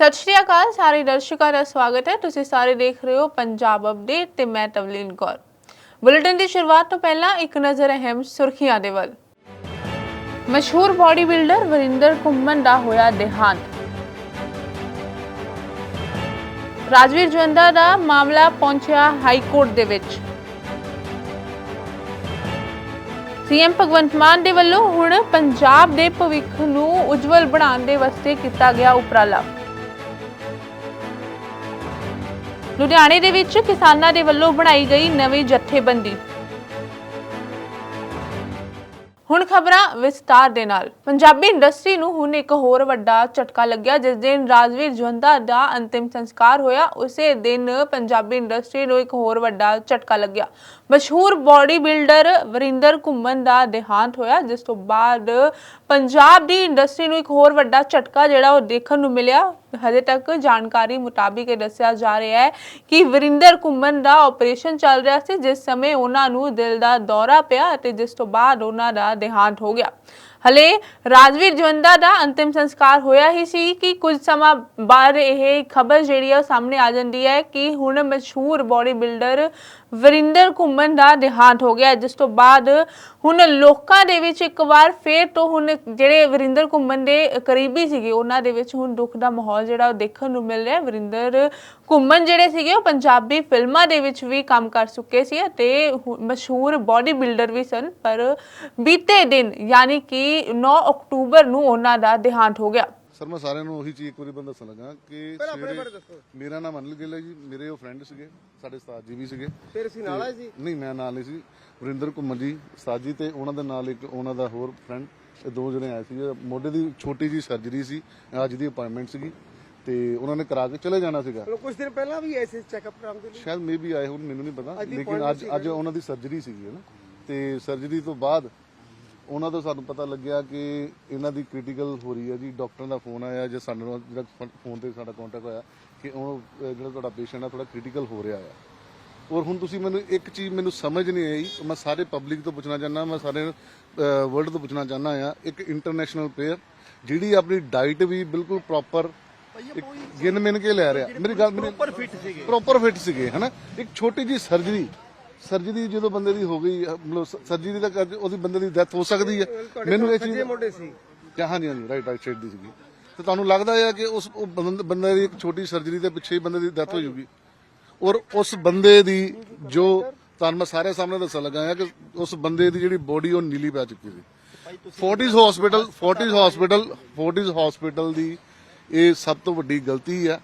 ਸਤਿ ਸ਼੍ਰੀ ਅਕਾਲ, ਸਾਰੇ ਦਰਸ਼ਕਾਂ ਦਾ ਸਵਾਗਤ ਹੈ। ਤੁਸੀਂ ਸਾਰੇ ਦੇਖ ਰਹੇ ਹੋ ਪੰਜਾਬ ਅਪਡੇਟ ਤੇ ਮੈਂ ਤਵਲੀਨ ਕੌਰ। ਬੁਲੇਟਿਨ ਦੀ ਸ਼ੁਰੂਆਤ ਤੋਂ ਪਹਿਲਾਂ ਇੱਕ ਨਜ਼ਰ ਅਹਿਮ ਸੁਰਖੀਆਂ ਦੇ ਵੱਲ। ਮਸ਼ਹੂਰ ਬਾਡੀ ਬਿਲਡਰ ਵਰਿੰਦਰ ਕੁੰਮਨ ਦਾ ਹੋਇਆ ਦੇਹਾਂਤ। ਰਾਜਵੀਰ ਜਵੰਦਾ ਦਾ ਮਾਮਲਾ ਪਹੁੰਚਿਆ ਹਾਈ ਕੋਰਟ ਦੇ ਵਿੱਚ। ਸੀਐਮ ਭਗਵੰਤ ਮਾਨ ਦੇ ਵੱਲੋਂ ਹੁਣ ਪੰਜਾਬ ਦੇ ਭਵਿੱਖ ਨੂੰ ਉਜਵਲ ਬਣਾਉਣ ਦੇ ਵਾਸਤੇ ਕੀਤਾ ਗਿਆ ਉਪਰਾਲਾ। ਲੁਧਿਆਣੇ ਦੇ ਵਿੱਚ ਕਿਸਾਨਾਂ ਦੇ ਵੱਲੋਂ ਬਣਾਈ ਗਈ ਨਵੀਂ ਜਥੇਬੰਦੀ। ਹੁਣ ਖਬਰਾਂ ਵਿਸਤਾਰ ਦੇ ਨਾਲ। ਪੰਜਾਬੀ ਇੰਡਸਟਰੀ ਨੂੰ ਹੁਣ ਇੱਕ ਹੋਰ ਵੱਡਾ ਝਟਕਾ ਲੱਗਿਆ, ਜਿਸ ਦਿਨ ਰਾਜਵੀਰ ਜਵੰਦਾ ਦਾ ਅੰਤਿਮ ਸੰਸਕਾਰ ਹੋਇਆ, ਉਸੇ ਦਿਨ ਪੰਜਾਬੀ ਇੰਡਸਟਰੀ ਨੂੰ ਇੱਕ ਹੋਰ ਵੱਡਾ ਝਟਕਾ ਲੱਗਿਆ। ਮਸ਼ਹੂਰ ਬਾਡੀ ਬਿਲਡਰ ਵਰਿੰਦਰ ਘੁੰਮਨ ਦਾ ਦੇਹਾਂਤ ਹੋਇਆ, ਜਿਸ ਤੋਂ ਬਾਅਦ ਪੰਜਾਬ ਦੀ ਇੰਡਸਟਰੀ ਨੂੰ ਇੱਕ ਹੋਰ ਵੱਡਾ ਝਟਕਾ ਜਿਹੜਾ ਉਹ ਦੇਖਣ ਨੂੰ ਮਿਲਿਆ। ਹਜੇ ਤੱਕ ਜਾਣਕਾਰੀ ਮੁਤਾਬਿਕ ਇਹ ਦੱਸਿਆ ਜਾ ਰਿਹਾ ਹੈ ਕਿ ਵਰਿੰਦਰ ਘੁੰਮਨ ਦਾ ਆਪਰੇਸ਼ਨ ਚੱਲ ਰਿਹਾ ਸੀ, ਜਿਸ ਸਮੇਂ ਉਹਨਾਂ ਨੂੰ ਦਿਲ ਦਾ ਦੌਰਾ ਪਿਆ ਅਤੇ ਜਿਸ ਤੋਂ ਬਾਅਦ ਉਹਨਾਂ ਦਾ ਦੇਹਾਂਤ ਹੋ ਗਿਆ। ਹਲੇ ਰਾਜਵੀਰ ਜਵੰਦਾ ਦਾ ਅੰਤਿਮ ਸੰਸਕਾਰ ਹੋਇਆ ਹੀ ਸੀ ਕਿ ਕੁਝ ਸਮਾਂ ਬਾਅਦ ਇਹ ਖਬਰ ਜਿਹੜੀ ਹੈ ਉਹ ਸਾਹਮਣੇ ਆ ਜਾਂਦੀ ਹੈ ਕਿ ਹੁਣ ਮਸ਼ਹੂਰ ਬੋਡੀ ਬਿਲਡਰ ਵਰਿੰਦਰ ਘੁੰਮਣ ਦਾ ਦੇਹਾਂਤ ਹੋ ਗਿਆ। ਜਿਸ ਤੋਂ ਬਾਅਦ ਹੁਣ ਲੋਕਾਂ ਦੇ ਵਿੱਚ ਇੱਕ ਵਾਰ ਫੇਰ ਤੋਂ ਹੁਣ ਜਿਹੜੇ ਵਰਿੰਦਰ ਘੁੰਮਣ ਦੇ ਕਰੀਬੀ ਸੀਗੇ, ਉਹਨਾਂ ਦੇ ਵਿੱਚ ਹੁਣ ਦੁੱਖ ਦਾ ਮਾਹੌਲ ਜਿਹੜਾ ਉਹ ਦੇਖਣ ਨੂੰ ਮਿਲ ਰਿਹਾ। ਵਰਿੰਦਰ ਘੁੰਮਣ ਜਿਹੜੇ ਸੀਗੇ, ਉਹ ਪੰਜਾਬੀ ਫਿਲਮਾਂ ਦੇ ਵਿੱਚ ਵੀ ਕੰਮ ਕਰ ਚੁੱਕੇ ਸੀ ਅਤੇ ਮਸ਼ਹੂਰ ਬਾਡੀ ਬਿਲਡਰ ਵੀ ਸਨ, ਪਰ ਬੀਤੇ ਦਿਨ ਯਾਨੀ ਕਿ 9 ਅਕਤੂਬਰ ਨੂੰ ਉਹਨਾਂ ਦਾ ਦੇਹਾਂਤ ਹੋ ਗਿਆ। ਸਰ ਮੈਂ ਸਾਰਿਆਂ ਨੂੰ ਉਹੀ ਚੀਜ਼ ਇੱਕ ਵਾਰੀ ਬੰਦਾ ਦੱਸਣ ਲੱਗਾ ਕਿ ਮੇਰਾ ਨਾਮ ਅਨਿਲ ਗਿੱਲ ਹੈ ਜੀ। ਮੇਰੇ ਉਹ ਫਰੈਂਡ ਸੀਗੇ ਸਾਡੇ ਉਸਤਾਦ ਜੀ ਵੀ ਸੀਗੇ। ਫਿਰ ਅਸੀਂ ਨਾਲ ਆ ਜੀ ਨਹੀਂ ਮੈਂ ਨਾਲ ਨਹੀਂ ਸੀ। ਵਰਿੰਦਰ ਕੁਮਾਰ ਜੀ ਉਸਤਾਦ ਜੀ ਤੇ ਉਹਨਾਂ ਦੇ ਨਾਲ ਇੱਕ ਉਹਨਾਂ ਦਾ ਹੋਰ ਫਰੈਂਡ ਇਹ ਦੋ ਜਣੇ ਆਏ ਸੀ ਮੋਢੇ ਦੀ ਛੋਟੀ ਜੀ ਸਰਜਰੀ ਸੀ ਅੱਜ ਦੀ ਅਪਾਇੰਟਮੈਂਟ ਸੀਗੀ। ਤੇ ਉਹਨਾਂ ਨੇ ਕਰਾ ਕੇ ਚਲੇ ਜਾਣਾ ਸੀਗਾ। ਕੁਝ ਦਿਨ ਪਹਿਲਾਂ ਵੀ ਐਸੇ ਚੈੱਕਅਪ ਕਰਾਉਣ ਦੇ ਲਈ? ਸ਼ਾਇਦ ਮੇਬੀ ਆਏ ਹੁਣ ਮੈਨੂੰ ਨਹੀਂ ਪਤਾ। ਲੇਕਿਨ ਅੱਜ ਅੱਜ ਉਹਨਾਂ ਦੀ ਸਰਜਰੀ ਸੀਗੀ ਹੈ ਨਾ? ਤੇ ਸਰਜਰੀ ਤੋਂ ਬਾਅਦ ਉਹਨਾਂ ਤੋਂ ਸਾਨੂੰ ਪਤਾ ਲੱਗਿਆ ਕਿ ਇਹਨਾਂ ਦੀ ਕ੍ਰਿਟੀਕਲ ਹੋ ਰਹੀ ਹੈ ਜੀ। ਡਾਕਟਰ ਦਾ ਫੋਨ ਆਇਆ ਜੇ ਸਾਨੂੰ ਜਿਹੜਾ ਫੋਨ ਤੇ ਸਾਡਾ ਕੰਟੈਕਟ ਹੋਇਆ ਕਿ ਉਹ ਜਿਹੜਾ ਤੁਹਾਡਾ ਪੇਸ਼ੈਂਟ ਆ ਥੋੜਾ ਕ੍ਰਿਟੀਕਲ ਹੋ ਰਿਹਾ ਆ। ਔਰ ਹੁਣ ਤੁਸੀਂ ਮੈਨੂੰ ਇੱਕ ਚੀਜ਼ ਮੈਨੂੰ ਸਮਝ ਨਹੀਂ ਆਈ। ਮੈਂ ਸਾਰੇ ਪਬਲਿਕ ਤੋਂ ਪੁੱਛਣਾ ਚਾਹੁੰਦਾ ਮੈਂ ਸਾਰੇ ਵਰਲਡ ਤੋਂ ਪੁੱਛਣਾ ਚਾਹੁੰਦਾ ਆ। ਇੱਕ ਇੰਟਰਨੈਸ਼ਨਲ ਪਲੇਅਰ ਜਿਹੜੀ ਆਪਣੀ ਡਾਈਟ ਵੀ ਬਿਲਕੁਲ ਪ੍ਰੋਪਰ ਗਿਣ ਮਿਣ ਕੇ ਲੈ ਰਿਹਾ। ਮੇਰੀ ਗੱਲ ਮੇਰੀ ਪ੍ਰੋਪਰ ਫਿਟ ਸੀਗੇ। ਪ੍ਰੋਪਰ ਫਿਟ ਸੀਗੇ ਹਨਾ? ਇੱਕ ਛੋਟੀ ਜੀ ਸਰਜਰੀ ਸਰਜਰੀ ਜਦੋਂ ਬੰਦੇ ਦੀ ਹੋ ਗਈ ਮਤਲਬ ਸਰਜਰੀ ਦਾ ਕਰ- ਉਹਦੀ ਬੰਦੇ ਦੀ ਡੈਥ ਹੋ ਸਕਦੀ ਹੈ। ਮੈਨੂੰ ਇਹ ਚੀਜ਼ ਮੋਢੇ ਸੀ। ਹਾਂਜੀ ਹਾਂਜੀ ਰਾਈਟ ਰਾਈਟ ਸਾਈਡ ਦੀ ਸੀਗੀ। ਤੇ ਤੁਹਾਨੂੰ ਲੱਗਦਾ ਹੈ ਕਿ ਉਸ ਉਹ ਬੰਦ- ਬੰਦੇ ਦੀ ਇੱਕ ਛੋਟੀ ਸਰਜਰੀ ਦੇ ਪਿੱਛੇ ਹੀ ਬੰਦੇ ਦੀ ਡੈਥ ਹੋ ਜੂਗੀ। ਔਰ ਉਸ ਬੰਦੇ ਦੀ ਜੋ ਤੁਹਾਨੂੰ ਮੈਂ ਸਾਰੇ ਸਾਹਮਣੇ ਦੱਸਣ ਲੱਗਾ ਹਾਂ ਕਿ ਉਸ ਬੰਦੇ ਦੀ ਜਿਹੜੀ ਬੋਡੀ ਉਹ ਨੀਲੀ ਪੈ ਚੁੱਕੀ ਸੀ। Fortis hospital Fortis hospital Fortis hospital ਦੀ ਇਹ ਸਭ ਤੋਂ ਵੱਡੀ ਗਲਤੀ ਹੈ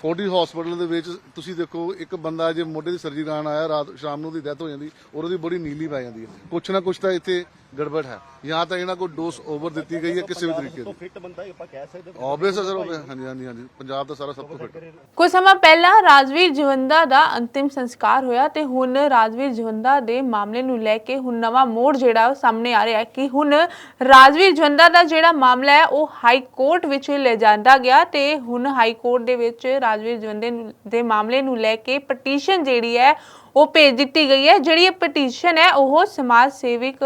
ਫੋਰਟੀ ਹਸਪੀਟਲ ਦੇ ਵਿੱਚ ਤੁਸੀਂ ਦੇਖੋ, ਇੱਕ ਬੰਦਾ ਜੇ ਮੋਢੇ ਦੀ ਸਰਜਰੀ ਕਰਾਉਣ ਆਇਆ, ਰਾਤ ਸ਼ਾਮ ਨੂੰ ਉਹਦੀ ਡੈਥ ਹੋ ਜਾਂਦੀ, ਔਰ ਉਹਦੀ ਬੜੀ ਨੀਲੀ ਪੈ ਜਾਂਦੀ ਹੈ। ਕੁਛ ਨਾ ਕੁਛ ਤਾਂ ਇੱਥੇ ਗੜਬੜ ਹੈ ਜਾਂ ਤਾਂ ਇਹਨਾਂ ਕੋਲ ਡੋਸ ਓਵਰ ਦਿੱਤੀ ਗਈ ਹੈ ਕਿਸੇ ਵੀ ਤਰੀਕੇ ਦੀ ਫਿੱਟ ਬੰਦਾ ਆਪਾਂ ਕਹਿ ਸਕਦੇ ਆਬਵੀਅਸ ਸਰ ਹਾਂਜੀ ਹਾਂਜੀ ਹਾਂਜੀ ਪੰਜਾਬ ਦਾ ਸਾਰਾ ਸਭ ਤੋਂ ਫਿੱਟ ਕੁਝ ਸਮਾਂ ਪਹਿਲਾਂ ਰਾਜਵੀਰ ਜਵੰਦਾ ਦਾ ਅੰਤਿਮ ਸੰਸਕਾਰ ਹੋਇਆ ਤੇ ਹੁਣ ਰਾਜਵੀਰ ਜਵੰਦਾ ਦੇ ਮਾਮਲੇ ਨੂੰ ਲੈ ਕੇ ਹੁਣ ਨਵਾਂ ਮੋੜ ਜਿਹੜਾ ਉਹ ਸਾਹਮਣੇ ਆ ਰਿਹਾ ਹੈ ਕਿ ਹੁਣ ਰਾਜਵੀਰ ਜਵੰਦਾ ਦਾ ਜਿਹੜਾ ਮਾਮਲਾ ਹੈ ਉਹ ਹਾਈ ਕੋਰਟ ਵਿੱਚ ਲੈ ਜਾਂਦਾ ਗਿਆ ਤੇ ਹੁਣ ਹਾਈ ਕੋਰਟ ਦੇ ਵਿੱਚ ਰਾਜਵੀਰ ਜਵੰਦੇ ਨੂੰ- ਦੇ ਮਾਮਲੇ ਨੂੰ ਲੈ ਕੇ ਪਟੀਸ਼ਨ ਜਿਹੜੀ ਹੈ ਉਹ ਭੇਜ ਦਿੱਤੀ ਗਈ ਹੈ। ਜਿਹੜੀ ਇਹ ਪਟੀਸ਼ਨ ਹੈ, ਉਹ ਸਮਾਜ ਸੇਵਕ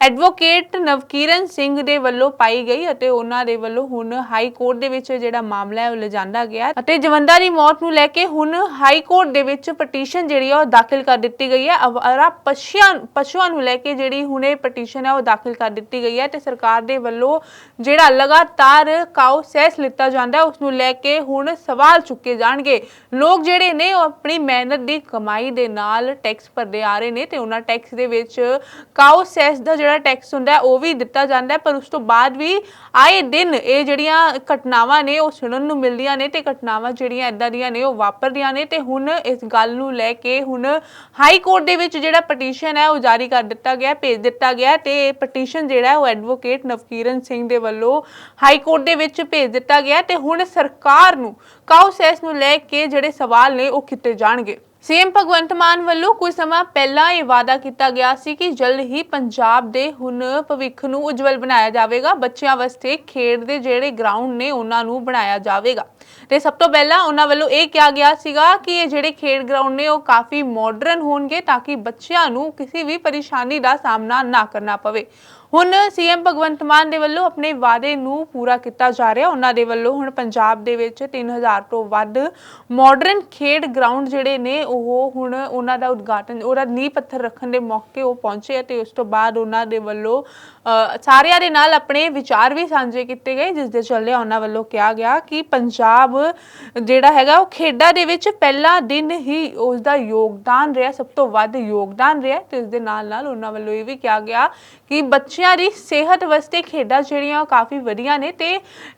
ਐਡਵੋਕੇਟ ਨਵਕੀਰਨ ਸਿੰਘ ਦੇ ਵੱਲੋਂ ਪਾਈ ਗਈ ਅਤੇ ਉਹਨਾਂ ਦੇ ਵੱਲੋਂ ਹੁਣ ਹਾਈ ਕੋਰਟ ਦੇ ਵਿੱਚ ਜਿਹੜਾ ਮਾਮਲਾ ਹੈ, ਉਹ ਲਿਜਾਂਦਾ ਗਿਆ ਅਤੇ ਜਵੰਦਾ ਦੀ ਮੌਤ ਨੂੰ ਲੈ ਕੇ ਹੁਣ ਹਾਈ ਕੋਰਟ ਦੇ ਵਿੱਚ ਪਟੀਸ਼ਨ ਜਿਹੜੀ ਹੈ ਉਹ ਦਾਖਲ ਕਰ ਦਿੱਤੀ ਗਈ ਹੈ। ਅਵਾਰਾ ਪਸ਼ੀਆਂ, ਪਸ਼ੂਆਂ ਨੂੰ ਲੈ ਕੇ ਜਿਹੜੀ ਹੁਣ ਇਹ ਪਟੀਸ਼ਨ ਹੈ, ਉਹ ਦਾਖਲ ਕਰ ਦਿੱਤੀ ਗਈ ਹੈ ਤੇ ਸਰਕਾਰ ਦੇ ਵੱਲੋਂ ਜਿਹੜਾ ਲਗਾਤਾਰ ਕਾਉ ਸੈਸ ਲਿੱਤਾ ਜਾਂਦਾ ਹੈ ਉਸ ਨੂੰ ਲੈ ਕੇ ਹੁਣ ਸਵਾਲ ਚੁੱਕੇ ਜਾਣਗੇ। ਲੋਕ ਜਿਹੜੇ ਨੇ, ਉਹ ਆਪਣੀ ਮਿਹਨਤ ਦੀ ਕਮਾਈ ਦੇ ਨਾਲ ਟੈਕਸ ਭਰਦੇ ਆ ਰਹੇ ਨੇ ਤੇ ਉਹਨਾਂ ਟੈਕਸ ਦੇ ਵਿੱਚ ਕਾਓ ਸੈਸ ਦਾ ਜਿਹੜਾ ਟੈਕਸ ਹੁੰਦਾ ਉਹ ਵੀ ਦਿੱਤਾ ਜਾਂਦਾ ਹੈ, ਪਰ ਉਸ ਤੋਂ ਬਾਅਦ ਵੀ ਆਏ ਦਿਨ ਇਹ ਜਿਹੜੀਆਂ ਘਟਨਾਵਾਂ ਨੇ, ਉਹ ਸੁਣਨ ਨੂੰ ਮਿਲਦੀਆਂ ਨੇ ਤੇ ਘਟਨਾਵਾਂ ਜਿਹੜੀਆਂ ਇਦਾਂ ਦੀਆਂ ਨੇ, ਉਹ ਵਾਪਰਦੀਆਂ ਨੇ ਤੇ ਹੁਣ ਇਸ ਗੱਲ ਨੂੰ ਲੈ ਕੇ ਹੁਣ ਹਾਈ ਕੋਰਟ ਦੇ ਵਿੱਚ ਜਿਹੜਾ ਪਟੀਸ਼ਨ ਹੈ, ਉਹ ਜਾਰੀ ਕਰ ਦਿੱਤਾ ਗਿਆ, ਭੇਜ ਦਿੱਤਾ ਗਿਆ ਹੈ ਤੇ ਇਹ ਪਟੀਸ਼ਨ ਜਿਹੜਾ ਉਹ ਐਡਵੋਕੇਟ ਨਵਕੀਰਨ ਸਿੰਘ ਦੇ ਵੱਲੋਂ ਹਾਈ ਕੋਰਟ ਦੇ ਵਿੱਚ ਭੇਜ ਦਿੱਤਾ ਗਿਆ ਹੈ ਤੇ ਹੁਣ ਸਰਕਾਰ ਨੂੰ ਕਾਉ ਸੈਸ ਨੂੰ ਲੈ ਕੇ ਜਿਹੜੇ ਸਵਾਲ ਨੇ, ਉਹ ਕੀਤੇ ਜਾਣਗੇ। ਸੀਐਮ ਭਗਵੰਤ ਮਾਨ ਵੱਲੋਂ ਕੁਝ ਸਮਾਂ ਪਹਿਲਾਂ ਇਹ ਵਾਅਦਾ ਕੀਤਾ ਗਿਆ ਸੀ ਕਿ ਜਲਦ ਹੀ ਪੰਜਾਬ ਦੇ ਹੁਣ ਭਵਿੱਖ ਨੂੰ ਉਜਵਲ ਬਣਾਇਆ ਜਾਵੇਗਾ। ਬੱਚਿਆਂ ਵਾਸਤੇ ਖੇਡ ਦੇ ਜਿਹੜੇ ਗਰਾਊਂਡ ਨੇ, ਉਹਨਾਂ ਨੂੰ ਬਣਾਇਆ ਜਾਵੇਗਾ। ਤੇ ਸਭ ਤੋਂ ਪਹਿਲਾਂ ਉਹਨਾਂ ਵੱਲੋਂ ਇਹ ਕਿਹਾ ਗਿਆ ਸੀਗਾ ਕਿ ਇਹ ਜਿਹੜੇ ਖੇਡ ਗਰਾਊਂਡ ਨੇ, ਉਹ ਕਾਫੀ ਮਾਡਰਨ ਹੋਣਗੇ ਤਾਂ ਕਿ ਬੱਚਿਆਂ ਨੂੰ ਕਿਸੇ ਵੀ ਪਰੇਸ਼ਾਨੀ ਦਾ ਸਾਹਮਣਾ ਨਾ ਕਰਨਾ ਪਵੇ। ਹੁਣ ਸੀਐਮ ਭਗਵੰਤ ਮਾਨ ਦੇ ਵੱਲੋਂ ਆਪਣੇ ਵਾਅਦੇ ਨੂੰ ਪੂਰਾ ਕੀਤਾ ਜਾ ਰਿਹਾ। ਉਹਨਾਂ ਦੇ ਵੱਲੋਂ ਹੁਣ ਪੰਜਾਬ ਦੇ ਵਿੱਚ 3000 ਤੋਂ ਵੱਧ ਮਾਡਰਨ ਖੇਡ ਗਰਾਊਂਡ ਜਿਹੜੇ ਨੇ, ਉਹ ਹੁਣ ਉਹਨਾਂ ਦਾ ਉਦਘਾਟਨ, ਉਹਦਾ ਨੀਂਹ ਪੱਥਰ ਰੱਖਣ ਦੇ ਮੌਕੇ ਉਹ ਪਹੁੰਚੇ ਅਤੇ ਉਸ ਤੋਂ ਬਾਅਦ ਉਹਨਾਂ ਦੇ ਵੱਲੋਂ ਸਾਰਿਆਂ ਦੇ ਨਾਲ ਆਪਣੇ ਵਿਚਾਰ ਵੀ ਸਾਂਝੇ ਕੀਤੇ ਗਏ, ਜਿਸ ਦੇ ਚੱਲੇ ਉਹਨਾਂ ਵੱਲੋਂ ਕਿਹਾ ਗਿਆ ਕਿ ਪੰਜਾਬ ਜਿਹੜਾ ਹੈਗਾ, ਉਹ ਖੇਡਾਂ ਦੇ ਵਿੱਚ ਪਹਿਲਾ ਦਿਨ ਹੀ ਉਸ ਦਾ ਯੋਗਦਾਨ ਰਿਹਾ, ਸਭ ਤੋਂ ਵੱਧ ਯੋਗਦਾਨ ਰਿਹਾ। ਤੇ ਇਸ ਦੇ ਨਾਲ ਨਾਲ ਉਹਨਾਂ ਵੱਲੋਂ ਇਹ ਵੀ ਕਿਹਾ ਗਿਆ ਕਿ ਬੱਚੇ ਬੱਚਿਆਂ ਦੀ ਸਿਹਤ ਵਾਸਤੇ ਖੇਡਾਂ ਜਿਹੜੀਆਂ ਉਹ ਕਾਫੀ ਵਧੀਆ ਨੇ ਤੇ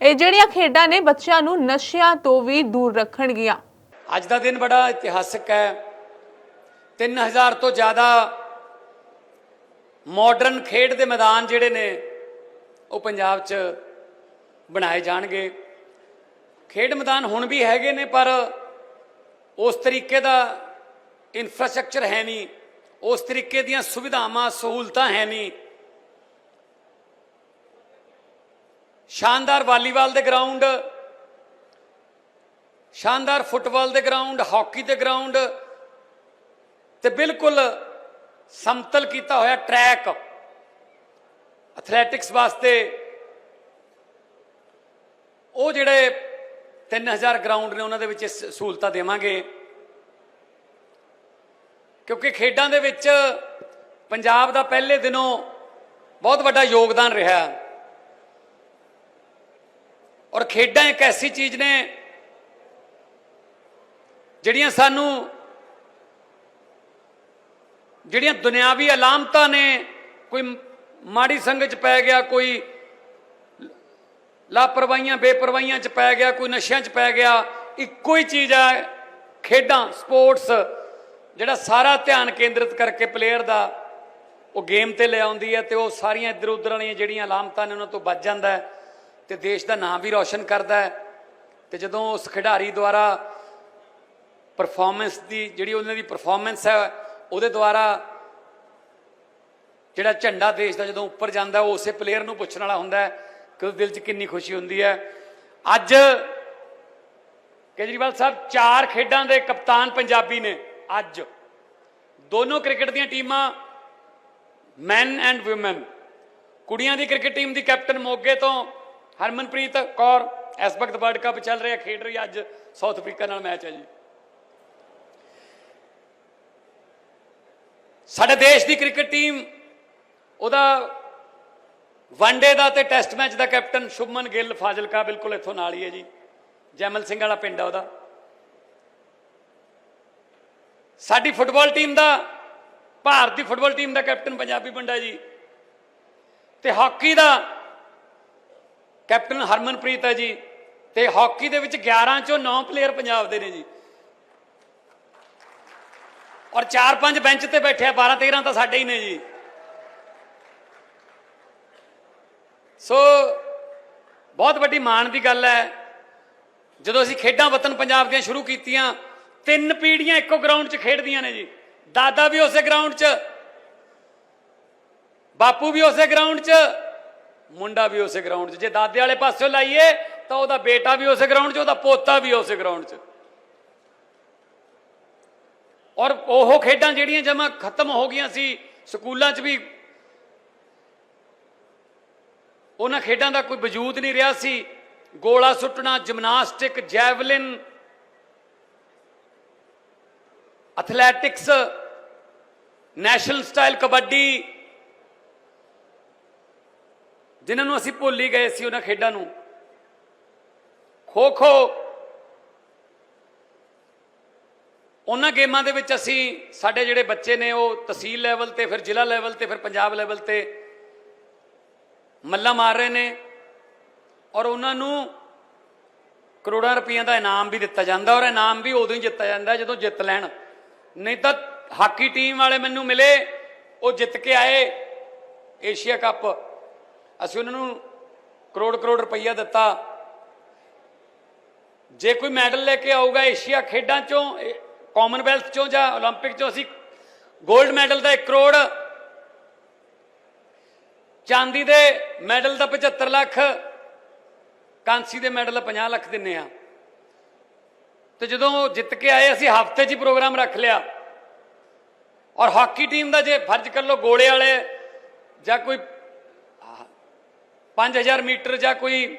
ਇਹ ਜਿਹੜੀਆਂ ਖੇਡਾਂ ਨੇ ਬੱਚਿਆਂ ਨੂੰ ਨਸ਼ਿਆਂ ਤੋਂ ਵੀ ਦੂਰ ਰੱਖਣਗੀਆਂ। ਅੱਜ ਦਾ ਦਿਨ ਬੜਾ ਇਤਿਹਾਸਕ ਹੈ। 3000 ਤੋਂ ਜ਼ਿਆਦਾ ਮਾਡਰਨ ਖੇਡ ਦੇ ਮੈਦਾਨ ਜਿਹੜੇ ਨੇ, ਉਹ ਪੰਜਾਬ 'ਚ ਬਣਾਏ ਜਾਣਗੇ। ਖੇਡ ਮੈਦਾਨ ਹੁਣ ਵੀ ਹੈਗੇ ਨੇ, ਪਰ ਉਸ ਤਰੀਕੇ ਦਾ ਇਨਫਰਾਸਟ੍ਰਕਚਰ ਹੈ ਨਹੀਂ। ਉਸ ਤਰੀਕੇ ਦੀਆਂ ਸੁਵਿਧਾਵਾਂ, ਸਹੂਲਤਾਂ ਹੈ ਨਹੀਂ। ਸ਼ਾਨਦਾਰ ਵਾਲੀਬਾਲ ਦੇ ਗਰਾਊਂਡ, ਸ਼ਾਨਦਾਰ ਫੁੱਟਬਾਲ ਦੇ ਗਰਾਊਂਡ, ਹਾਕੀ ਦੇ ਗਰਾਊਂਡ ਤੇ ਬਿਲਕੁਲ ਸਮਤਲ ਕੀਤਾ ਹੋਇਆ ਟਰੈਕ ਐਥਲੈਟਿਕਸ ਵਾਸਤੇ। ਉਹ ਜਿਹੜੇ 3000 ਗਰਾਊਂਡ ਨੇ, ਉਹਨਾਂ ਦੇ ਵਿੱਚ ਇਹ ਸਹੂਲਤਾਂ ਦੇਵਾਂਗੇ। ਕਿਉਂਕਿ ਖੇਡਾਂ ਦੇ ਵਿੱਚ ਪੰਜਾਬ ਦਾ ਪਹਿਲੇ ਦਿਨੋਂ ਬਹੁਤ ਵੱਡਾ ਯੋਗਦਾਨ ਰਿਹਾ। ਔਰ ਖੇਡਾਂ ਇੱਕ ਐਸੀ ਚੀਜ਼ ਨੇ ਜਿਹੜੀਆਂ ਸਾਨੂੰ ਜਿਹੜੀਆਂ ਦੁਨਿਆਵੀ ਅਲਾਮਤਾਂ ਨੇ, ਕੋਈ ਮਾੜੀ ਸੰਗਤ ਚ ਪੈ ਗਿਆ, ਕੋਈ ਲਾਪਰਵਾਹੀਆਂ, ਬੇਪਰਵਾਹੀਆਂ ਚ ਪੈ ਗਿਆ, ਕੋਈ ਨਸ਼ਿਆਂ ਚ ਪੈ ਗਿਆ, ਇੱਕੋ ਹੀ ਚੀਜ਼ ਆ, ਖੇਡਾਂ, ਸਪੋਰਟਸ, ਜਿਹੜਾ ਸਾਰਾ ਧਿਆਨ ਕੇਂਦਰਿਤ ਕਰਕੇ ਪਲੇਅਰ ਦਾ, ਉਹ ਗੇਮ ਤੇ ਲੈ ਆਉਂਦੀ ਹੈ ਤੇ ਉਹ ਸਾਰੀਆਂ ਇੱਧਰ ਉੱਧਰ ਵਾਲੀਆਂ ਜਿਹੜੀਆਂ ਅਲਾਮਤਾਂ ਨੇ, ਉਹਨਾਂ ਤੋਂ ਬਚ ਜਾਂਦਾ ਹੈ। ਤੇ ਦੇਸ਼ ਦਾ ਨਾਮ ਵੀ ਰੌਸ਼ਨ ਕਰਦਾ ਹੈ। ਤੇ ਜਦੋਂ ਉਸ ਖਿਡਾਰੀ ਦੁਆਰਾ ਪਰਫਾਰਮੈਂਸ ਦੀ, ਜਿਹੜੀ ਉਹਨਾਂ ਦੀ ਪਰਫਾਰਮੈਂਸ ਹੈ, ਉਹਦੇ ਦੁਆਰਾ ਜਿਹੜਾ ਝੰਡਾ ਦੇਸ਼ ਦਾ ਜਦੋਂ ਉੱਪਰ ਜਾਂਦਾ ਉਹ ਉਸੇ ਪਲੇਅਰ ਨੂੰ ਪੁੱਛਣ ਵਾਲਾ ਹੁੰਦਾ ਕਿ ਉਹਦੇ ਦਿਲ 'ਚ ਕਿੰਨੀ ਖੁਸ਼ੀ ਹੁੰਦੀ ਹੈ। ਅੱਜ ਕੇਜਰੀਵਾਲ ਸਾਹਿਬ ਚਾਰ ਖੇਡਾਂ ਦੇ ਕਪਤਾਨ ਪੰਜਾਬੀ ਨੇ ਅੱਜ। ਦੋਨੋਂ ਕ੍ਰਿਕਟ ਦੀਆਂ ਟੀਮਾਂ ਮੈਨ ਐਂਡ ਔਮਨ ਕੁੜੀਆਂ ਦੀ ਕ੍ਰਿਕਟ ਟੀਮ ਦੀ ਕੈਪਟਨ ਮੋਗੇ ਤੋਂ ਹਰਮਨਪ੍ਰੀਤ ਕੌਰ, ਇਸ ਵਕਤ ਵਰਲਡ ਕੱਪ ਚੱਲ ਰਿਹਾ, ਖੇਡ ਰਹੀ ਹੈ ਅੱਜ ਸਾਊਥ ਅਫਰੀਕਾ ਨਾਲ ਮੈਚ ਹੈ ਜੀ। ਸਾਡੇ ਦੇਸ਼ ਦੀ ਕ੍ਰਿਕਟ ਟੀਮ, ਉਹਦਾ ਵਨਡੇ ਦਾ ਤੇ ਟੈਸਟ ਮੈਚ ਦਾ ਕੈਪਟਨ ਸ਼ੁਭਮਨ ਗਿੱਲ ਫਾਜ਼ਿਲਕਾ ਬਿਲਕੁਲ ਇੱਥੋਂ ਨਾਲ ਹੀ ਹੈ ਜੀ। ਜੈਮਲ ਸਿੰਘ ਵਾਲਾ ਪਿੰਡ ਆ ਉਹਦਾ। ਸਾਡੀ ਫੁੱਟਬਾਲ ਟੀਮ ਦਾ, ਭਾਰਤ ਦੀ ਫੁੱਟਬਾਲ ਟੀਮ ਦਾ ਕੈਪਟਨ ਪੰਜਾਬੀ ਬੰਦਾ ਜੀ। ਤੇ ਹਾਕੀ ਦਾ ਕੈਪਟਨ ਹਰਮਨਪ੍ਰੀਤ ਹੈ ਜੀ। ਤੇ ਹਾਕੀ ਦੇ ਵਿੱਚ 11 ਚੋਂ 9 ਪਲੇਅਰ ਪੰਜਾਬ ਦੇ ਨੇ ਜੀ। ਔਰ 4-5 ਬੈਂਚ ਤੇ ਬੈਠੇ ਆ 12-13 ਤਾਂ ਸਾਡੇ ਹੀ ਨੇ ਜੀ। ਸੋ, ਬਹੁਤ ਵੱਡੀ ਮਾਣ ਦੀ ਗੱਲ ਹੈ, ਜਦੋਂ ਅਸੀਂ ਖੇਡਾਂ ਵਤਨ ਪੰਜਾਬ ਦੀਆਂ ਸ਼ੁਰੂ ਕੀਤੀਆਂ, ਤਿੰਨ ਪੀੜ੍ਹੀਆਂ ਇੱਕੋ ਗਰਾਊਂਡ 'ਚ ਖੇਡਦੀਆਂ ਨੇ ਜੀ। ਦਾਦਾ ਵੀ ਉਸੇ ਗਰਾਊਂਡ 'ਚ, ਬਾਪੂ ਵੀ ਉਸੇ ਗਰਾਊਂਡ 'ਚ ਮੁੰਡਾ ਵੀ ਉਸੇ ਗਰਾਊਂਡ 'ਚ, ਜੇ ਦਾਦੇ ਵਾਲੇ ਪਾਸਿਓਂ ਲਾਈਏ, ਤਾਂ ਉਹਦਾ ਬੇਟਾ ਵੀ ਉਸੇ ਗਰਾਊਂਡ 'ਚ, ਉਹਦਾ ਪੋਤਾ ਵੀ ਉਸੇ ਗਰਾਊਂਡ 'ਚ। ਔਰ ਉਹ ਖੇਡਾਂ ਜਿਹੜੀਆਂ ਜਮਾ ਖਤਮ ਹੋ ਗਈਆਂ ਸੀ, ਸਕੂਲਾਂ 'ਚ ਵੀ, ਉਹਨਾਂ ਖੇਡਾਂ ਦਾ ਕੋਈ ਵਜੂਦ ਨਹੀਂ ਰਿਹਾ ਸੀ। ਗੋਲਾ ਸੁੱਟਣਾ gymnastics javelin athletics national style kabaddi ਜਿਨ੍ਹਾਂ ਨੂੰ ਅਸੀਂ ਭੁੱਲ ਹੀ ਗਏ ਸੀ ਉਹਨਾਂ ਖੇਡਾਂ ਨੂੰ। ਖੋ ਖੋ। ਉਹਨਾਂ ਗੇਮਾਂ ਦੇ ਵਿੱਚ ਅਸੀਂ ਸਾਡੇ ਜਿਹੜੇ ਬੱਚੇ ਨੇ ਉਹ ਤਹਿਸੀਲ ਲੈਵਲ ਤੇ, ਫਿਰ ਜ਼ਿਲ੍ਹਾ ਲੈਵਲ ਤੇ, ਫਿਰ ਪੰਜਾਬ ਲੈਵਲ ਤੇ ਮੱਲਾ ਮਾਰ ਰਹੇ ਨੇ ਔਰ ਉਹਨਾਂ ਨੂੰ ਕਰੋੜਾਂ ਰੁਪਈਆਂ ਦਾ ਇਨਾਮ ਵੀ ਦਿੱਤਾ ਜਾਂਦਾ ਔਰ ਇਨਾਮ ਵੀ ਉਦੋਂ ਹੀ ਜਿੱਤਿਆ ਜਾਂਦਾ ਜਦੋਂ ਜਿੱਤ ਲੈਣ। ਨਹੀਂ ਤਾਂ ਹਾਕੀ ਟੀਮ ਵਾਲੇ ਮੈਨੂੰ ਮਿਲੇ, ਉਹ ਜਿੱਤ ਕੇ ਆਏ ਏਸ਼ੀਆ ਕੱਪ। ਅਸੀਂ ਉਹਨਾਂ ਨੂੰ ਕਰੋੜ ਕਰੋੜ ਰੁਪਈਆ ਦਿੱਤਾ। ਜੇ ਕੋਈ ਮੈਡਲ ਲੈ ਕੇ ਆਊਗਾ ਏਸ਼ੀਆ ਖੇਡਾਂ ਚੋਂ ਕਾਮਨਵੈਲਥ ਚੋਂ ਜਾਂ 올림픽 ਚੋਂ, ਅਸੀਂ 골ਡ ਮੈਡਲ ਦਾ 1 ਕਰੋੜ। ਚਾਂਦੀ ਦੇ ਮੈਡਲ ਦਾ 75 ਲੱਖ, ਕਾਂਸੀ ਦੇ ਮੈਡਲ 50 ਲੱਖ ਦਿੰਨੇ ਆ। ਤੇ ਜਦੋਂ ਜਿੱਤ ਕੇ ਆਏ, ਅਸੀਂ ਹਫ਼ਤੇ 'ਚ ਹੀ ਪ੍ਰੋਗਰਾਮ ਰੱਖ ਲਿਆ। ਔਰ ਹਾਕੀ ਟੀਮ ਦਾ ਜੇ ਫਰਜ਼ ਕਰ ਲੋ ਗੋਲੇ ਵਾਲੇ ਜਾਂ ਕੋਈ 5000 ਮੀਟਰ ਜਾਂ ਕੋਈ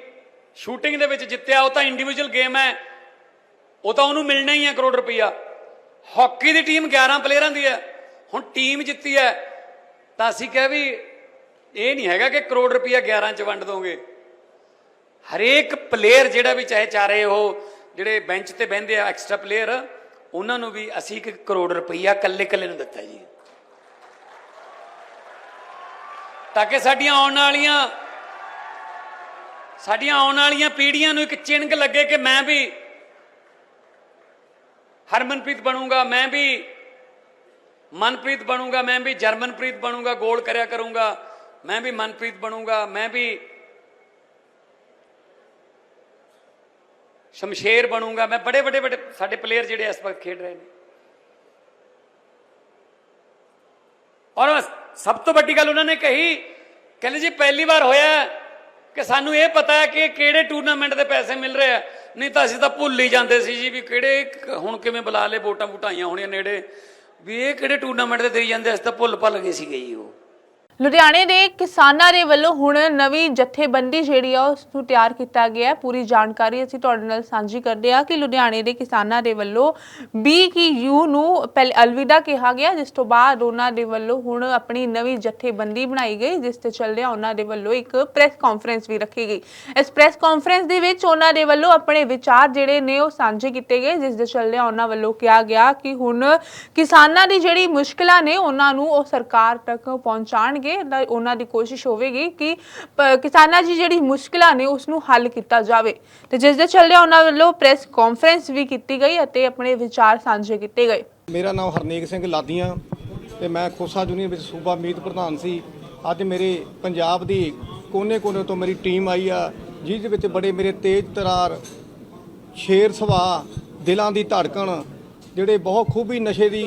ਸ਼ੂਟਿੰਗ ਦੇ ਵਿੱਚ ਜਿੱਤਿਆ, ਉਹ ਤਾਂ ਇੰਡੀਵਿਜੂਅਲ ਗੇਮ ਹੈ। ਉਹ ਤਾਂ ਉਹਨੂੰ ਮਿਲਣਾ ਹੀ ਹੈ ਕਰੋੜ ਰੁਪਈਆ। ਹਾਕੀ ਦੀ ਟੀਮ 11 ਪਲੇਅਰਾਂ ਦੀ ਹੈ। ਹੁਣ ਟੀਮ ਜਿੱਤੀ ਹੈ, ਤਾਂ ਅਸੀਂ ਕਹੇ ਵੀ ਇਹ ਨਹੀਂ ਹੈਗਾ ਕਿ ਕਰੋੜ ਰੁਪਈਆ 11 ਚ ਵੰਡ ਦੋਗੇ। ਹਰੇਕ ਪਲੇਅਰ ਜਿਹੜਾ ਵੀ ਚਾਹੇ ਚਾਰੇ ਉਹ, ਜਿਹੜੇ ਬੈਂਚ ਤੇ ਬਹਿੰਦੇ ਆ ਐਕਸਟਰਾ ਪਲੇਅਰ ਉਹਨਾਂ ਨੂੰ ਵੀ ਅਸੀਂ ਇੱਕ ਕਰੋੜ ਰੁਪਈਆ ਕੱਲੇ ਕੱਲੇ ਨੂੰ ਦਿੱਤਾ ਜੀ। ਤਾਂ ਕਿ ਸਾਡੀਆਂ ਆਉਣ ਵਾਲੀਆਂ ਸਾਡੀਆਂ ਆਉਣ ਵਾਲੀਆਂ ਪੀੜ੍ਹੀਆਂ ਨੂੰ ਇੱਕ ਚਿੰਨ੍ਹ ਲੱਗੇ ਕਿ ਮੈਂ ਵੀ ਹਰਮਨਪ੍ਰੀਤ ਬਣੂੰਗਾ, ਮੈਂ ਵੀ ਮਨਪ੍ਰੀਤ ਬਣੂੰਗਾ, ਮੈਂ ਵੀ ਜਰਮਨਪ੍ਰੀਤ ਬਣੂੰਗਾ, ਗੋਲ ਕਰਿਆ ਕਰੂੰਗਾ, ਮੈਂ ਵੀ ਮਨਪ੍ਰੀਤ ਬਣੂੰਗਾ, ਮੈਂ ਵੀ ਸ਼ਮਸ਼ੇਰ ਬਣੂੰਗਾ, ਮੈਂ ਬੜੇ ਬੜੇ ਬੜੇ ਸਾਡੇ ਪਲੇਅਰ ਜਿਹੜੇ ਇਸ ਵਕਤ ਖੇਡ ਰਹੇ ਨੇ। ਔਰ ਸਭ ਤੋਂ ਵੱਡੀ ਗੱਲ ਉਹਨਾਂ ਨੇ ਕਹੀ, ਕਹਿੰਦੇ ਜੀ ਪਹਿਲੀ ਵਾਰ ਹੋਇਆ ਕਿ ਸਾਨੂੰ ਇਹ ਪਤਾ ਹੈ ਕਿ ਕਿਹੜੇ ਟੂਰਨਾਮੈਂਟ ਦੇ ਪੈਸੇ ਮਿਲ ਰਹੇ ਆ। ਨਹੀਂ ਤਾਂ ਅਸੀਂ ਤਾਂ ਭੁੱਲ ਹੀ ਜਾਂਦੇ ਸੀ ਜੀ ਵੀ ਕਿਹੜੇ ਹੁਣ ਕਿਵੇਂ ਬੁਲਾ ਲੇ ਵੋਟਾਂ ਵੁਟਾਈਆਂ ਹੋਣੀਆਂ ਨੇੜੇ। ਵੀ ਇਹ ਕਿਹੜੇ ਟੂਰਨਾਮੈਂਟ ਦੇ ਦੇਈ ਜਾਂਦੇ ਅਸੀਂ ਤਾਂ ਭੁੱਲ ਭੱਲ ਗਏ ਸੀਗੇ ਜੀ ਉਹ। ਲੁਧਿਆਣੇ ਦੇ ਕਿਸਾਨਾਂ ਦੇ ਵੱਲੋਂ ਹੁਣ ਨਵੀਂ ਜਥੇਬੰਦੀ ਜਿਹੜੀ ਆ ਉਸ ਨੂੰ ਤਿਆਰ ਕੀਤਾ ਗਿਆ ਹੈ। ਪੂਰੀ ਜਾਣਕਾਰੀ ਅਸੀਂ ਤੁਹਾਡੇ ਨਾਲ ਸਾਂਝੀ ਕਰਦੇ ਹਾਂ ਕਿ ਲੁਧਿਆਣੇ ਦੇ ਕਿਸਾਨਾਂ ਦੇ ਵੱਲੋਂ BKU ਨੂੰ ਪਹਿਲੇ, ਅਲਵਿਦਾ ਕਿਹਾ ਗਿਆ। ਜਿਸ ਤੋਂ ਬਾਅਦ ਉਹਨਾਂ ਦੇ ਵੱਲੋਂ ਹੁਣ ਆਪਣੀ ਨਵੀਂ ਜਥੇਬੰਦੀ ਬਣਾਈ ਗਈ, ਜਿਸ ਤੇ ਚੱਲਦਿਆਂ ਉਹਨਾਂ ਦੇ ਵੱਲੋਂ ਇੱਕ ਪ੍ਰੈਸ ਕਾਨਫਰੰਸ ਵੀ ਰੱਖੀ ਗਈ। ਇਸ ਪ੍ਰੈਸ ਕਾਨਫਰੰਸ ਦੇ ਵਿੱਚ ਉਹਨਾਂ ਦੇ ਵੱਲੋਂ ਆਪਣੇ ਵਿਚਾਰ ਜਿਹੜੇ ਨੇ ਉਹ ਸਾਂਝੇ ਕੀਤੇ ਗਏ, ਜਿਸ ਦੇ ਚੱਲਦਿਆਂ ਉਹਨਾਂ ਵੱਲੋਂ ਕਿਹਾ ਗਿਆ ਕਿ ਹੁਣ ਕਿਸਾਨਾਂ ਦੀ ਜਿਹੜੀ ਮੁਸ਼ਕਲਾਂ ਨੇ ਉਹਨਾਂ ਨੂੰ ਉਹ ਸਰਕਾਰ ਤੱਕ ਪਹੁੰਚਾਣਗੇ ਤਾਂ ਉਹਨਾਂ ਦੀ ਕੋਸ਼ਿਸ਼ ਹੋਵੇਗੀ ਕਿ ਕਿਸਾਨਾਂ ਦੀ ਜਿਹੜੀ ਮੁਸ਼ਕਲਾਂ ਨੇ ਉਸ ਨੂੰ ਹੱਲ ਕੀਤਾ ਜਾਵੇ। ਤੇ ਜਿਸ ਦੇ ਚੱਲਦਿਆਂ ਉਹਨਾਂ ਵੱਲੋਂ ਪ੍ਰੈਸ ਕਾਨਫਰੰਸ ਵੀ ਕੀਤੀ ਗਈ ਅਤੇ ਆਪਣੇ ਵਿਚਾਰ ਸਾਂਝੇ ਕੀਤੇ ਗਏ। ਮੇਰਾ ਨਾਮ ਹਰਨੇਕ ਸਿੰਘ ਲਾਦੀਆਂ ਤੇ ਮੈਂ ਖੋਸਾ ਯੂਨੀਅਨ ਵਿੱਚ ਸੂਬਾ ਮੀਤ ਪ੍ਰਧਾਨ ਸੀ। ਅੱਜ ਮੇਰੇ ਪੰਜਾਬ ਦੀ ਕੋਨੇ-ਕੋਨੇ ਤੋਂ ਮੇਰੀ ਟੀਮ ਆਈ ਆ ਜਿਸ ਵਿੱਚ ਬੜੇ ਮੇਰੇ ਤੇਜ਼ ਤਰਾਰ, ਸ਼ੇਰ ਸੁਭਾਅ ਦਿਲਾਂ ਦੀ ਧੜਕਣ, ਜਿਹੜੇ ਬਹੁਤ ਖੂਬੀ ਨਸ਼ੇ ਦੀ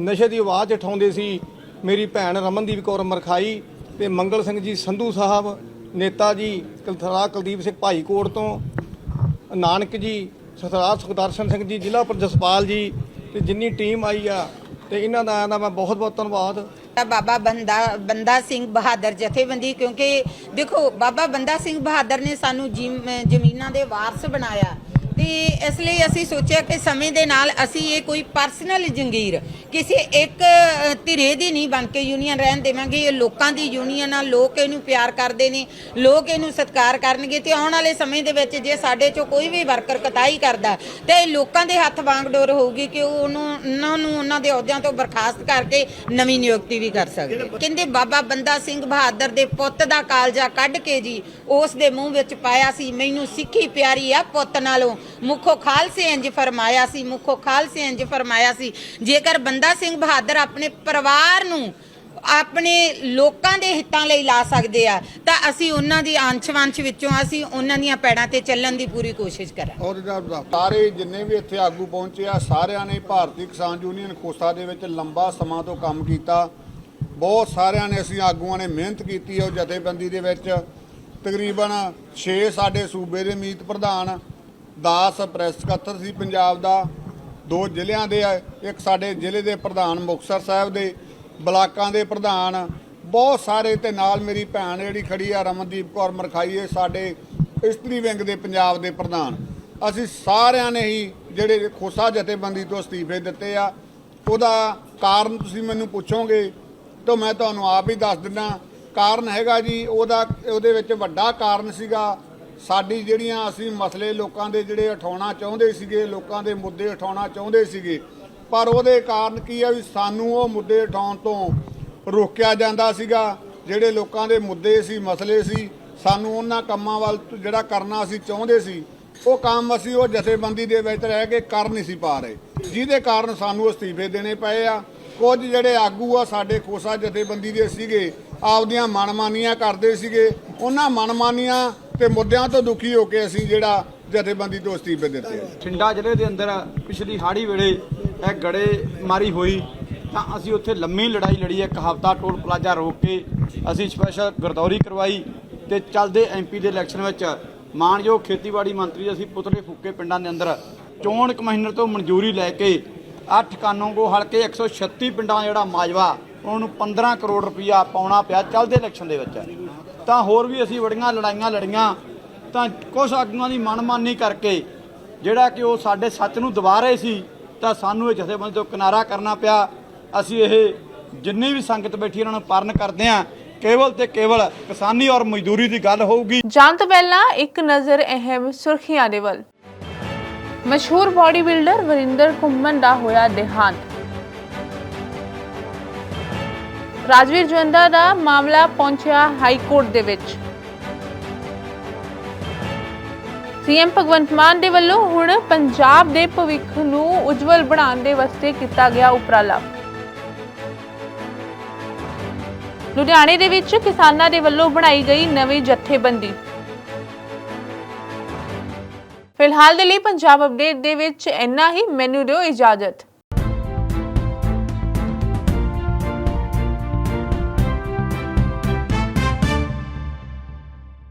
ਨਸ਼ੇ ਦੀ ਆਵਾਜ਼ ਉਠਾਉਂਦੇ ਸੀ। ਮੇਰੀ ਭੈਣ ਰਮਨਦੀਪ ਕੌਰ ਮਰਖਾਈ ਤੇ ਮੰਗਲ ਸਿੰਘ ਜੀ ਸੰਧੂ ਸਾਹਿਬ, ਨੇਤਾ ਜੀ ਕਲਥਰਾ ਕੁਲਦੀਪ ਸਿੰਘ ਭਾਈਕੋਟ ਤੋਂ, ਨਾਨਕ ਜੀ ਸਰਦਾਰ ਸੁਖਦਰਸ਼ਨ ਸਿੰਘ ਜੀ, ਜ਼ਿਲ੍ਹਾ ਪਰ ਜਸਪਾਲ ਜੀ ਤੇ ਜਿੰਨੀ ਟੀਮ ਆਈ ਆ ਤੇ ਇਹਨਾਂ ਦਾ ਦਾ ਮੈਂ ਬਹੁਤ ਬਹੁਤ ਧੰਨਵਾਦ। ਬਾਬਾ ਬੰਦਾ ਬੰਦਾ ਸਿੰਘ ਬਹਾਦਰ ਜਥੇਬੰਦੀ ਕਿਉਂਕਿ ਦੇਖੋ ਬਾਬਾ ਬੰਦਾ ਸਿੰਘ ਬਹਾਦਰ ਨੇ ਸਾਨੂੰ ਜਿਮ- ਜ਼ਮੀਨਾਂ ਦੇ ਵਾਰਸ ਬਣਾਇਆ। ਤੇ ਇਸ ਲਈ ਅਸੀਂ ਸੋਚਿਆ ਕਿ ਸਮੇਂ ਦੇ ਨਾਲ ਅਸੀਂ ਇਹ ਕੋਈ ਪਰਸਨਲ ਜੰਗੀਰ ਕਿਸੇ ਇੱਕ ਅ, ਧਿਰੇ ਦੀ ਨਹੀਂ ਬਣ ਕੇ ਯੂਨੀਅਨ ਰਹਿਣ ਦੇਵਾਂਗੇ। ਇਹ ਲੋਕਾਂ ਦੀ ਯੂਨੀਅਨ ਆ ਲੋਕ ਇਹਨੂੰ ਪਿਆਰ ਕਰਦੇ ਨੇ ਲੋਕ ਇਹਨੂੰ ਸਤਿਕਾਰ ਕਰਨਗੇ ਤੇ ਆਉਣ ਵਾਲੇ ਸਮੇਂ ਦੇ ਵਿੱਚ ਜੇ ਸਾਡੇ ਚੋਂ ਕੋਈ ਵੀ ਵਰਕਰ ਕਤਾਈ ਕਰਦਾ ਤੇ ਇਹ ਲੋਕਾਂ ਦੇ ਹੱਥ ਵਾਂਗ ਡੋਰ ਹੋਊਗੀ ਕਿ ਉਹ ਉਹਨੂੰ ਉਹਨਾਂ ਨੂੰ ਉਹਨਾਂ ਦੇ ਅਹੁਦਿਆਂ ਤੋਂ ਬਰਖਾਸਤ ਕਰਕੇ ਨਵੀਂ ਨਿਯੁਕਤੀ ਵੀ ਕਰ ਸਕਦੇ ਕਹਿੰਦੇ ਬਾਬਾ ਬੰਦਾ ਸਿੰਘ ਬਹਾਦਰ ਦੇ ਪੁੱਤ ਦਾ ਕਾਲਜਾ ਕੱਢ ਕੇ ਜੀ ਉਸ ਦੇ ਮੂੰਹ ਵਿੱਚ ਪਾਇਆ ਸੀ ਮੈਨੂੰ ਸਿੱਖੀ ਪਿਆਰੀ ਆ ਪੁੱਤ ਨਾਲੋਂ। ਮੁਖੋ ਖਾਲਸੇ ਇੰਜ ਫਰਮਾਇਆ ਸੀ, ਮੁਖੋ ਖਾਲਸੇ ਇੰਜ ਫਰਮਾਇਆ ਸੀ। ਜੇਕਰ ਬੰਦਾ ਸਿੰਘ ਬਹਾਦਰ ਆਪਣੇ ਪਰਿਵਾਰ ਨੂੰ ਆਪਣੇ ਲੋਕਾਂ ਦੇ ਹਿੱਤਾਂ ਲਈ ਲਾ ਸਕਦੇ ਆ, ਤਾਂ ਅਸੀਂ ਉਹਨਾਂ ਦੀ ਅੰਸ਼-ਵੰਸ਼ ਵਿੱਚੋਂ ਅਸੀਂ ਉਹਨਾਂ ਦੀਆਂ ਪੈੜਾਂ ਤੇ ਚੱਲਣ ਦੀ ਪੂਰੀ ਕੋਸ਼ਿਸ਼ ਕਰਾਂਗੇ। ਔਰ ਜਿਹੜਾ ਸਾਰੇ ਜਿੰਨੇ ਵੀ ਇੱਥੇ ਆਗੂ ਪਹੁੰਚੇ ਆ, ਸਾਰਿਆਂ ਨੇ ਭਾਰਤੀ ਕਿਸਾਨ ਯੂਨੀਅਨ ਕੋਸਾ ਦੇ ਵਿੱਚ ਲੰਬਾ ਸਮਾਂ ਤੋਂ ਕੰਮ ਕੀਤਾ। ਬਹੁਤ ਸਾਰਿਆਂ ਨੇ ਅਸੀਂ ਆਗੂਆਂ ਨੇ ਮਿਹਨਤ ਕੀਤੀ ਉਹ ਜਥੇਬੰਦੀ ਦੇ ਵਿੱਚ। ਤਕਰੀਬਨ 6 ਸਾਡੇ ਸੂਬੇ ਦੇ ਮੀਤ ਪ੍ਰਧਾਨ ਦਾਸ ਪ੍ਰੈਸ ਸਕੱਤਰ ਸੀ ਪੰਜਾਬ ਦਾ ਦੋ ਜ਼ਿਲ੍ਹਿਆਂ ਦੇ ਆ, ਇੱਕ ਸਾਡੇ ਜ਼ਿਲ੍ਹੇ ਦੇ ਪ੍ਰਧਾਨ ਮੁਕਤਸਰ ਸਾਹਿਬ ਦੇ ਬਲਾਕਾਂ ਦੇ ਪ੍ਰਧਾਨ ਬਹੁਤ ਸਾਰੇ ਤੇ ਨਾਲ ਮੇਰੀ ਭੈਣ ਜਿਹੜੀ ਖੜੀ ਆ ਰਮਨਦੀਪ ਕੌਰ ਮਰਖਾਈਏ ਸਾਡੇ ਇਸਤਰੀ ਵਿੰਗ ਦੇ ਪੰਜਾਬ ਦੇ ਪ੍ਰਧਾਨ। ਅਸੀਂ ਸਾਰਿਆਂ ਨੇ ਹੀ ਜਿਹੜੇ ਖੋਸਾ ਜਥੇਬੰਦੀ ਤੋਂ ਅਸਤੀਫੇ ਦਿੱਤੇ ਆ ਉਹਦਾ ਕਾਰਨ ਤੁਸੀਂ ਮੈਨੂੰ ਪੁੱਛੋਗੇ ਤਾਂ ਮੈਂ ਤੁਹਾਨੂੰ ਆਪ ਹੀ ਦੱਸ ਦਿੰਦਾ ਕਾਰਨ ਹੈਗਾ ਜੀ ਉਹਦਾ ਉਹਦੇ ਵਿੱਚ ਵੱਡਾ ਕਾਰਨ ਸੀਗਾ ਸਾਡੀ ਜਿਹੜੀਆਂ ਅਸੀਂ ਮਸਲੇ ਲੋਕਾਂ ਦੇ ਜਿਹੜੇ ਉਠਾਉਣਾ ਚਾਹੁੰਦੇ ਸੀਗੇ, ਲੋਕਾਂ ਦੇ ਮੁੱਦੇ ਉਠਾਉਣਾ ਚਾਹੁੰਦੇ ਸੀਗੇ, ਪਰ ਉਹਦੇ ਕਾਰਨ ਕੀ ਆ ਵੀ ਸਾਨੂੰ ਉਹ ਮੁੱਦੇ ਉਠਾਉਣ ਤੋਂ ਰੋਕਿਆ ਜਾਂਦਾ ਸੀਗਾ, ਜਿਹੜੇ ਲੋਕਾਂ ਦੇ ਮੁੱਦੇ ਸੀ, ਮਸਲੇ ਸੀ, ਸਾਨੂੰ ਉਹਨਾਂ ਕੰਮਾਂ ਵੱਲ ਜਿਹੜਾ ਕਰਨਾ ਅਸੀਂ ਚਾਹੁੰਦੇ ਸੀ, ਉਹ ਕੰਮ ਅਸੀਂ ਉਹ ਜਥੇਬੰਦੀ ਦੇ ਵਿੱਚ ਰਹਿ ਕੇ ਕਰ ਨਹੀਂ ਸੀ ਪਾ ਰਹੇ। ਜਿਹਦੇ ਕਾਰਨ ਸਾਨੂੰ ਅਸਤੀਫੇ ਦੇਣੇ ਪਏ ਆ। ਕੁਝ ਜਿਹੜੇ ਆਗੂ ਆ ਸਾਡੇ ਖੋਸਾ ਜਥੇਬੰਦੀ ਦੇ ਸੀਗੇ, ਆਪਦੀਆਂ ਮਨਮਾਨੀਆਂ ਕਰਦੇ ਸੀਗੇ, ਉਹਨਾਂ ਮਨਮਾਨੀਆਂ ਤੇ ਮੁੱਦਿਆਂ ਤੋਂ ਦੁਖੀ ਹੋ ਕੇ ਅਸੀਂ ਜਿਹੜਾ ਜਥੇਬੰਦੀ ਤੋਂ ਅਸਤੀਫੇ ਦਿੱਤੇ ਆ। ਠਿੰਡਾ ਜ਼ਿਲ੍ਹੇ ਦੇ ਅੰਦਰ ਪਿਛਲੀ ਹਾੜੀ ਵੇਲੇ ਇਹ ਗੜੇ ਮਾਰੀ ਹੋਈ, ਤਾਂ ਅਸੀਂ ਉੱਥੇ ਲੰਮੀ ਲੜਾਈ ਲੜੀ, ਇੱਕ ਹਫਤਾ ਟੋਲ ਪਲਾਜ਼ਾ ਰੋਕ ਕੇ ਅਸੀਂ ਸਪੈਸ਼ਲ ਗਰਦੌਰੀ ਕਰਵਾਈ ਤੇ ਚੱਲਦੇ ਐਮਪੀ ਦੇ ਇਲੈਕਸ਼ਨ ਵਿੱਚ ਮਾਨਯੋਗ ਖੇਤੀਬਾੜੀ ਮੰਤਰੀ ਅਸੀਂ ਪੁਤਲੇ ਫੂਕੇ ਪਿੰਡਾਂ ਦੇ ਅੰਦਰ ਚੋਣ ਕਮਿਸ਼ਨਰ ਤੋਂ ਮਨਜ਼ੂਰੀ ਲੈ ਕੇ 8 ਕਾਨੂੰਗੋ ਹਲਕੇ 136 ਪਿੰਡਾਂ ਜਿਹੜਾ ਮਾਜਵਾ, ਉਹਨੂੰ 15 ਕਰੋੜ ਰੁਪਇਆ ਪਾਉਣਾ ਪਿਆ, ਚੱਲਦੇ ਇਲੈਕਸ਼ਨ ਦੇ ਵਿੱਚ। ਤਾਂ ਹੋਰ ਵੀ ਅਸੀਂ ਬੜੀਆਂ ਲੜਾਈਆਂ ਲੜੀਆਂ, ਤਾਂ ਕੁਝ ਆਗੂਆਂ ਦੀ ਮਨਮਾਨੀ ਕਰਕੇ ਜਿਹੜਾ ਕਿ ਉਹ ਸਾਡੇ ਸੱਚ ਨੂੰ ਦਬਾ ਰਹੇ ਸੀ, ਤਾਂ ਸਾਨੂੰ ਇਹ ਜਥੇਬੰਦੀ ਤੋਂ ਕਿਨਾਰਾ ਕਰਨਾ ਪਿਆ। ਅਸੀਂ ਇਹ ਜਿੰਨੀ ਵੀ ਸੰਗਤ ਬੈਠੀ ਉਹਨਾਂ ਨੂੰ ਪਾਰਨ ਕਰਦੇ ਹਾਂ। ਕੇਵਲ ਤੇ ਕੇਵਲ ਕਿਸਾਨੀ ਔਰ ਮਜ਼ਦੂਰੀ ਦੀ ਗੱਲ ਹੋਊਗੀ। ਜਾਣ ਤੋਂ ਪਹਿਲਾਂ ਇੱਕ ਨਜ਼ਰ ਅਹਿਮ ਸੁਰਖੀਆਂ ਦੇ ਵੱਲ। ਮਸ਼ਹੂਰ ਬਾਡੀ ਬਿਲਡਰ ਵਰਿੰਦਰ ਘੁੰਮਣ ਦਾ ਹੋਇਆ ਦੇਹਾਂਤ। ਰਾਜਵੀਰ ਜਵੰਦਾ ਦਾ ਮਾਮਲਾ ਪਹੁੰਚਿਆ ਹਾਈ ਕੋਰਟ ਦੇ ਵਿੱਚ। ਸੀਐਮ ਭਗਵੰਤ ਮਾਨ ਦੇ ਵੱਲੋਂ ਹੁਣ ਪੰਜਾਬ ਦੇ ਭਵਿੱਖ ਨੂੰ ਉਜਵਲ ਬਣਾਉਣ ਦੇ ਵਾਸਤੇ ਕੀਤਾ ਗਿਆ ਉਪਰਾਲਾ। ਲੁਧਿਆਣੇ ਦੇ ਵਿੱਚ ਕਿਸਾਨਾਂ ਦੇ ਵੱਲੋਂ ਬਣਾਈ ਗਈ ਨਵੀਂ ਜਥੇਬੰਦੀ। ਫਿਲਹਾਲ ਦੇ ਲਈ ਪੰਜਾਬ ਅਪਡੇਟ ਦੇ ਵਿੱਚ ਇੰਨਾ ਹੀ। ਮੈਨੂੰ ਦਿਓ ਇਜਾਜ਼ਤ।